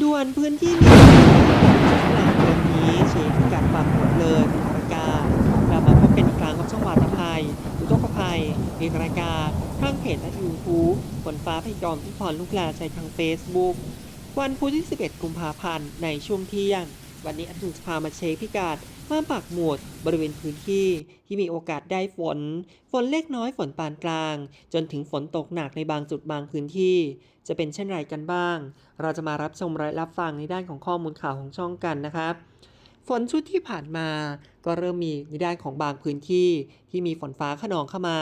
ด่วนพื้นที่นี้หลังวันนี้เชฟกัดปากหมดเลยปรายการกลับมาพบกันอีกครั้งกับช่องวาตภัยอุตกภัยมีรายการทางเพจและยูทูบฝนฟ้าพยอมที่พรลูกลาใจทาง Facebook วันพุธที่ 11 กุมภาพันธ์ในช่วงเที่ยง วันนี้อันถูกพามาเช็คพิกัดมาปักหมุดบริเวณพื้นที่ที่มีโอกาสได้ฝน ฝนเล็กน้อยฝนปานกลาง จนถึงฝนตกหนักในบางจุดบางพื้นที่ จะเป็นเช่นไรกันบ้าง เราจะมารับชมและรับฟังในด้านของข้อมูลข่าวของช่องกันนะครับฝนชุดที่ผ่านมา ก็เริ่มมีในด้านของบางพื้นที่ที่มีฝนฟ้าขนองเข้ามา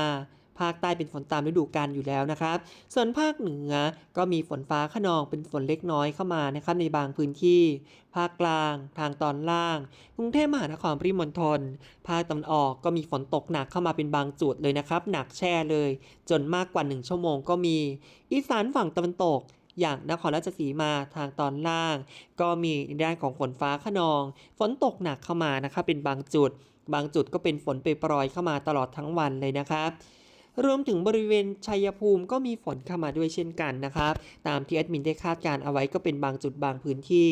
ภาคใต้เป็นฝนตามฤดูกาลอยู่แล้วนะครับ ส่วนภาคเหนือก็มีฝนฟ้าขนองเป็นฝนเล็กน้อยเข้ามานะครับในบางพื้นที่ ภาคกลาง ทางตอนล่าง กรุงเทพมหานครปริมณฑลภาคตะวันออกก็มีฝนตกหนักเข้ามาเป็นบางจุดเลยนะครับ หนักแช่เลย จนมากกว่า 1 ชั่วโมงก็มี อีสานฝั่งตะวันตกอย่างนครราชสีมาทางตอนล่าง ก็มีในด้านของฝนฟ้าขนอง ฝนตกหนักเข้ามานะครับเป็นบางจุด บางจุดก็เป็นฝนเปรอยเข้ามาตลอดทั้งวันเลยนะครับ รวมถึงบริเวณชัยภูมิก็มีฝนเข้ามาด้วยเช่นกันนะครับ ตามที่แอดมินได้คาดการณ์เอาไว้ก็เป็นบางจุดบางพื้นที่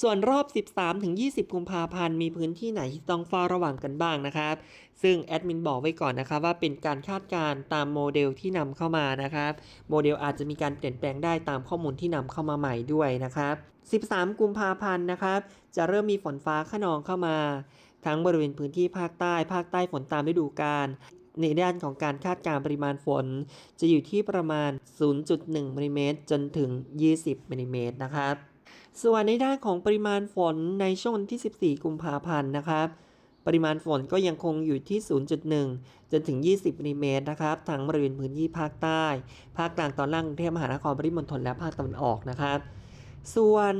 ส่วนรอบ 13-20 กุมภาพันธ์ มีพื้นที่ไหนที่ต้องเฝ้าระวังกันบ้างนะครับ ซึ่งแอดมินบอกไว้ก่อนนะครับว่าเป็นการคาดการณ์ตามโมเดลที่นำเข้ามานะครับ โมเดลอาจจะมีการเปลี่ยนแปลงได้ตามข้อมูลที่นำเข้ามาใหม่ด้วยนะครับ 13 กุมภาพันธ์นะครับ จะเริ่มมีฝนฟ้าขนองเข้ามา ทั้งบริเวณพื้นที่ภาคใต้ ภาคใต้ฝนตามฤดูกาล ในด้านของการคาดการณ์ปริมาณฝน จะอยู่ที่ประมาณ 0.1มิลลิเมตรจนถึง 20มิลลิเมตรนะครับส่วนในด้านของปริมาณฝนในช่วงที่ 14 กุมภาพันธ์นะครับปริมาณฝนก็ยังคงอยู่ที่ 0.1 จนถึง 20มิลลิเมตรนะครับ ทั้งบริเวณพื้นที่ภาคใต้ ภาคกลางตอนล่างกรุงเทพมหานครปริมณฑลและภาคตะวันออกนะครับ ส่วน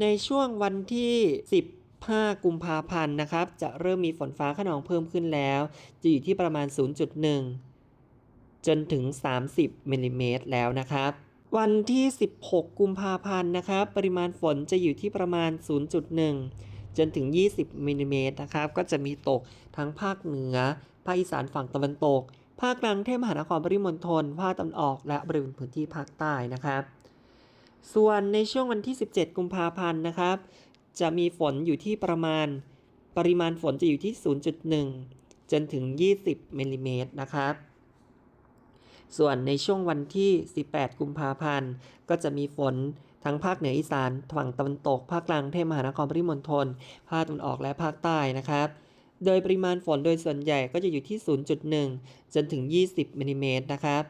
ในช่วงวันที่ 10 15 กุมภาพันธ์นะครับ จะเริ่มมีฝนฟ้าขนองเพิ่มขึ้นแล้ว จะอยู่ที่ประมาณ 0.1 จนถึง 30มิลลิเมตรแล้วนะครับ วันที่ 16 กุมภาพันธ์นะครับ ปริมาณฝนจะอยู่ที่ประมาณ 0.1 จนถึง 20มิลลิเมตรนะครับ ก็จะมีตกทั้งภาคเหนือ ภาคอีสานฝั่งตะวันตก ภาคกลางกรุงเทพมหานครปริมณฑล ภาคตะวันออก และบริเวณพื้นที่ภาคใต้นะครับส่วนในช่วงวันที่ 17 กุมภาพันธ์นะครับ จะมีฝนอยู่ที่ประมาณ ปริมาณฝนจะอยู่ที่ 0.1 จนถึง 20มิลลิเมตรนะครับ ส่วนในช่วงวันที่ 18 กุมภาพันธ์ ก็จะมีฝนทั้งภาคเหนืออีสานฝั่งตะวันตก ภาคกลางเทพมหานครปริมณฑล ภาคตะวันออกและภาคใต้นะครับ โดยปริมาณฝนโดยส่วนใหญ่ก็จะอยู่ที่ 0.1 จนถึง 20มิลลิเมตรนะครับ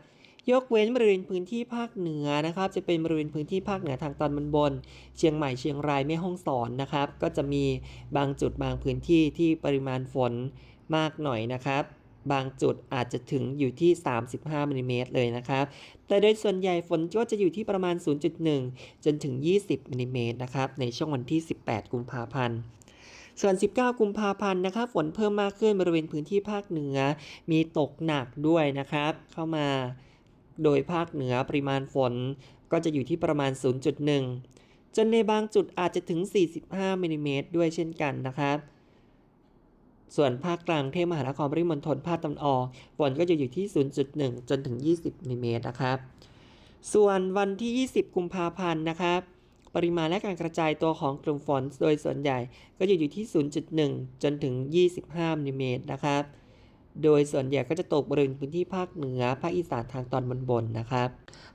ยกเว้นบริเวณพื้นที่ภาคเหนือนะครับ จะเป็นบริเวณพื้นที่ภาคเหนือทางตอนบนบน เชียงใหม่เชียงรายแม่ฮ่องสอนนะครับ ก็จะมีบางจุดบางพื้นที่ที่ปริมาณฝนมากหน่อยนะครับ บางจุดอาจจะถึงอยู่ที่ 35มิลลิเมตรเลยนะครับ แต่โดยส่วนใหญ่ฝนก็จะอยู่ที่ประมาณ 0.1 จนถึง 20มิลลิเมตรนะครับ ในช่วงวันที่ 18 กุมภาพันธ์ส่วน 19 กุมภาพันธ์นะครับ ฝนเพิ่มมากขึ้นบริเวณพื้นที่ภาคเหนือ มีตกหนักด้วยนะครับ เข้ามา โดยภาคเหนือปริมาณฝนก็จะอยู่ที่ประมาณ 0.1 จนในบางจุดอาจจะถึง 45มิลลิเมตรด้วยเช่นกันนะครับ ส่วนภาคกลางเทพมหานครปริมณฑลภาคตะวันออกฝนก็จะอยู่ที่ 0.1 จนถึง 20มิลลิเมตรนะครับ ส่วนวันที่ 20 กุมภาพันธ์นะครับปริมาณและการกระจายตัวของกลุ่มฝนโดยส่วนใหญ่ก็จะอยู่ที่ 0.1 จนถึง 25มิลลิเมตรนะครับ โดยส่วนใหญ่ก็จะตกบริเวณพื้นที่ภาคเหนือ ภาคอีสานทางตอนบนบนนะครับ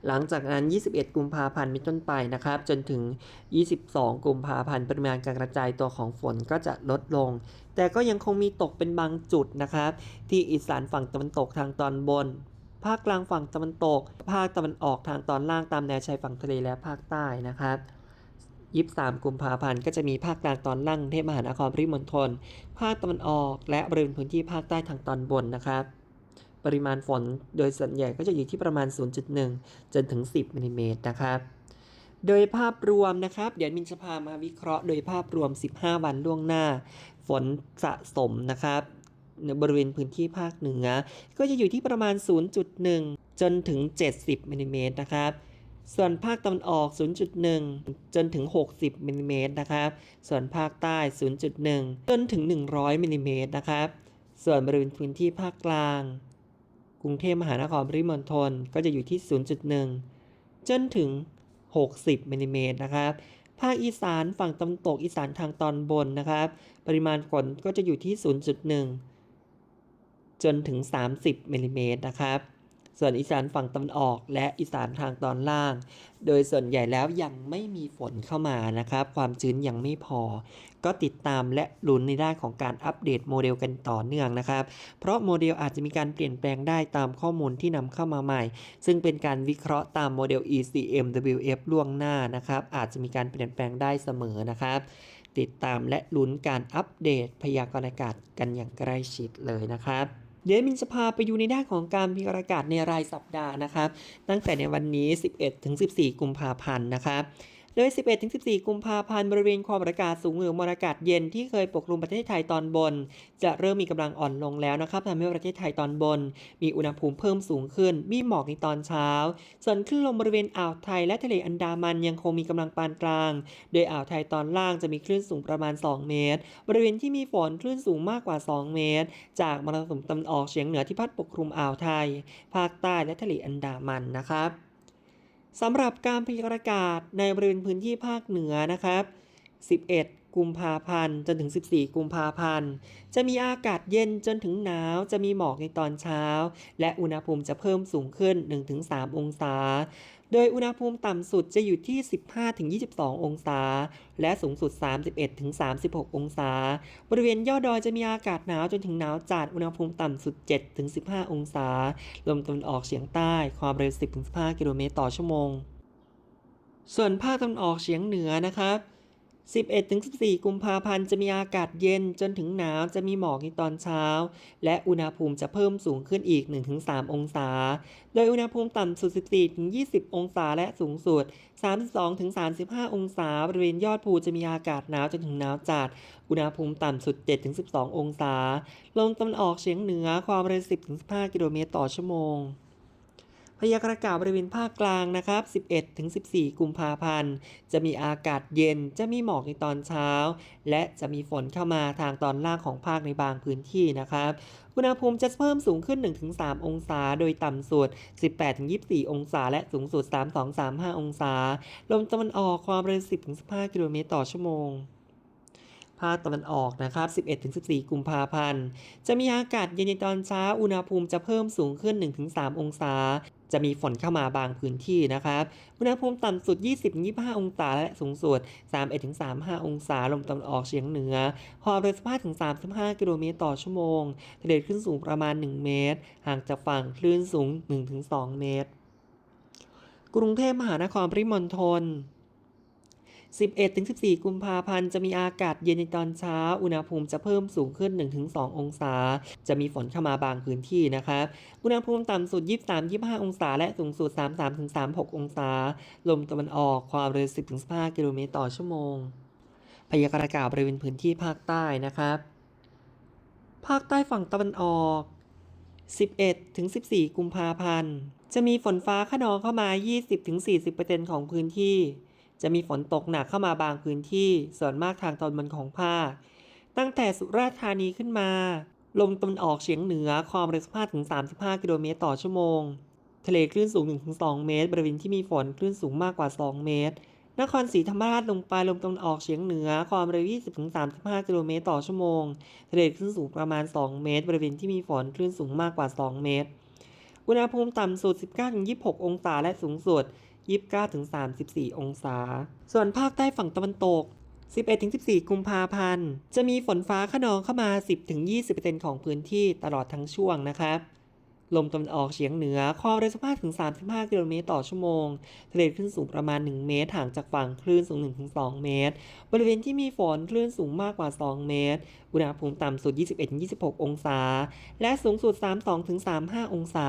หลังจากนั้น 21 กุมภาพันธ์เป็นต้นไปนะครับ จนถึง 22 กุมภาพันธ์ปริมาณการกระจายตัวของฝนก็จะลดลง แต่ก็ยังคงมีตกเป็นบางจุดนะครับ ที่อีสานฝั่งตะวันตกทางตอนบน ภาคกลางฝั่งตะวันตก ภาคตะวันออกทางตอนล่างตามแนวชายฝั่งทะเลและภาคใต้นะครับ 23 กุมภาพันธ์ก็จะมีภาคกลางตอนล่างเทพมหานครปริมณฑลภาคตะวันออก และบริเวณพื้นที่ภาคใต้ทางตอนบนนะครับ ปริมาณฝนโดยส่วนใหญ่ก็จะอยู่ที่ประมาณ 0.1 จนถึง 10มิลลิเมตรนะครับโดยภาพรวมนะครับ เดี๋ยวมินจะพามาวิเคราะห์โดยภาพรวม 15 วันล่วงหน้า ฝนสะสมนะครับในบริเวณพื้นที่ภาคเหนือก็จะอยู่ที่ประมาณ 0.1 จนถึง 70มิลลิเมตรนะครับ ส่วนภาคตะวันออก 0.1 จนถึง 60มิลลิเมตรนะครับ ส่วนภาคใต้ 0.1 จนถึง 100มิลลิเมตรนะครับ ส่วนบริเวณพื้นที่ภาคกลาง กรุงเทพมหานครปริมณฑลก็จะอยู่ที่ 0.1 จนถึง 60มิลลิเมตรนะครับ ภาคอีสานฝั่งตะวันตกอีสานทางตอนบนนะครับ ปริมาณฝนก็จะอยู่ที่ 0.1 จนถึง 30มิลลิเมตรนะครับ ส่วนอีสานฝั่งตะวันออก และอีสานทางตอนล่าง โดยส่วนใหญ่แล้วยังไม่มีฝนเข้ามานะครับ ความชื้นยังไม่พอ ก็ติดตามและลุ้นในด้านของการอัปเดตโมเดลกันต่อเนื่องนะครับ เพราะโมเดลอาจจะมีการเปลี่ยนแปลงได้ตามข้อมูลที่นำเข้ามาใหม่ ซึ่งเป็นการวิเคราะห์ตามโมเดล ECMWF ล่วงหน้านะครับ อาจจะมีการเปลี่ยนแปลงได้เสมอนะครับติดตามและลุ้นการอัปเดตพยากรณ์อากาศกันอย่างใกล้ชิดเลยนะครับ เดี๋ยวมินจะพาไปดูในด้านของการพยารณากาศในรายสัปดาห์นะครับ ตั้งแต่ในวันนี้ 11-14 กุมภาพันธ์นะครับ โดย 11-14 กุมภาพันธ์บริเวณความอากาศสูงหรือมวลอากาศเย็นที่เคยปกคลุมประเทศไทยตอนบน จะเริ่มมีกำลังอ่อนลงแล้วนะครับทำให้ประเทศไทยตอนบน มีอุณหภูมิเพิ่มสูงขึ้น มีหมอกในตอนเช้า ส่วนคลื่นลมบริเวณอ่าวไทยและทะเลอันดามันยังคงมีกำลังปานกลาง โดยอ่าวไทยตอนล่างจะมีคลื่นสูงประมาณ 2 เมตร บริเวณที่มีฝนคลื่นสูงมากกว่า 2 เมตร จากมรสุมตะวันออกเฉียงเหนือที่พัดปกคลุมอ่าวไทย ภาคใต้และทะเลอันดามันนะครับ สำหรับการพยากรณ์อากาศในบริเวณพื้นที่ภาคเหนือนะครับ 11 กุมภาพันธ์จนถึง 14 กุมภาพันธ์ จะมีอากาศเย็นจนถึงหนาว จะมีหมอกในตอนเช้า และอุณหภูมิจะเพิ่มสูงขึ้น 1-3 องศา โดยอุณหภูมิต่ำสุดจะอยู่ที่ 15-22 องศา และสูงสุด 31-36 องศา บริเวณยอดดอยจะมีอากาศหนาวจนถึงหนาวจัด อุณหภูมิต่ำสุด 7-15 องศา ลมตะวันออกเฉียงใต้ ความเร็ว 10-15 กิโลเมตรต่อชั่วโมง ส่วนภาคตะวันออกเฉียงเหนือนะครับ 11-14 กุมภาพันธ์จะมีอากาศเย็นจนถึงหนาวจะมีหมอกในตอนเช้า และอุณหภูมิจะเพิ่มสูงขึ้นอีก 1-3 องศา โดยอุณหภูมิต่ำสุด 14-20 องศาและสูงสุด 32-35 องศา บริเวณยอดภูจะมีอากาศหนาวจนถึงหนาวจัด อุณหภูมิต่ำสุด 7-12 องศา ลมตะวันออกเฉียงเหนือความเร็ว 10-15 กิโลเมตรต่อชั่วโมง พยากรณ์อากาศบริเวณภาคกลางนะครับ 11-14 กุมภาพันธ์ จะมีอากาศเย็น จะมีหมอกในตอนเช้า และจะมีฝนเข้ามาทางตอนล่างของภาคในบางพื้นที่นะครับ อุณหภูมิจะเพิ่มสูงขึ้น 1-3 องศา โดยต่ำสุด 18-24 องศา และสูงสุด 32-35 องศา ลมตะวันออกความเร็ว 10-15 กิโลเมตรต่อชั่วโมงภาคตะวันออกนะครับ 11-14 กุมภาพันธ์ จะมีอากาศเย็นในตอนเช้า อุณหภูมิจะเพิ่มสูงขึ้น 1-3 องศา จะมีฝนเข้ามาบางพื้นที่นะครับอุณหภูมิต่ำสุด 20-25 องศาและสูงสุด 31-35 องศาลมตะวันออกเฉียงเหนือความเร็ว15-35 กิโลเมตรต่อชั่วโมงทะเลคลื่นสูงประมาณ 1 เมตร ห่างจากฝั่งคลื่นสูง 1-2 เมตร กรุงเทพมหานครปริมณฑล 11-14 กุมภาพันธ์จะมีอากาศเย็นในตอนเช้า อุณหภูมิจะเพิ่มสูงขึ้น 1-2 องศา จะมีฝนเข้ามาบางพื้นที่นะครับ อุณหภูมิต่ำสุด 23-25 องศา และสูงสุด 33-36 องศา ลมตะวันออกความเร็ว 10-15 กิโลเมตรต่อชั่วโมง พยากรณ์อากาศบริเวณพื้นที่ภาคใต้นะครับ ภาคใต้ฝั่งตะวันออก 11-14 กุมภาพันธ์ จะมีฝนฟ้าขนองเข้ามา 20-40%ของพื้นที่ จะมีฝนตกหนักเข้ามาบางพื้นที่ส่วนมากทางตอนบนของภาค ตั้งแต่สุราษฎร์ธานีขึ้นมา ลมตะวันออกเฉียงเหนือความเร็ว15-35 กิโลเมตรต่อชั่วโมง ทะเลคลื่นสูง 1-2 เมตร บริเวณที่มีฝนคลื่นสูงมากกว่า 2 เมตร นครศรีธรรมราชลงไปลมตะวันออกเฉียงเหนือความเร็ว 20-35 กิโลเมตรต่อชั่วโมง ทะเลคลื่นสูงประมาณ 2 เมตร บริเวณที่มีฝนคลื่นสูงมากกว่า 2 เมตร อุณหภูมิต่ำสุด 19-26 องศาและสูงสุด 29-34 องศา ส่วนภาคใต้ฝั่งตะวันตก 11-14 กุมภาพันธ์ จะมีฝนฟ้าขนองเข้ามา 10-20%ของพื้นที่ตลอดทั้งช่วงนะครับลมตะวันออกเฉียงเหนือ ความเร็ว15-35 กิโลเมตรต่อชั่วโมง ทะเลคลื่นสูงประมาณ 1 เมตร ห่างจากฝั่งคลื่นสูง 1-2 เมตร บริเวณที่มีฝนคลื่นสูงมากกว่า 2 เมตร อุณหภูมิต่ำสุด 21-26 องศา และสูงสุด 32-35 องศา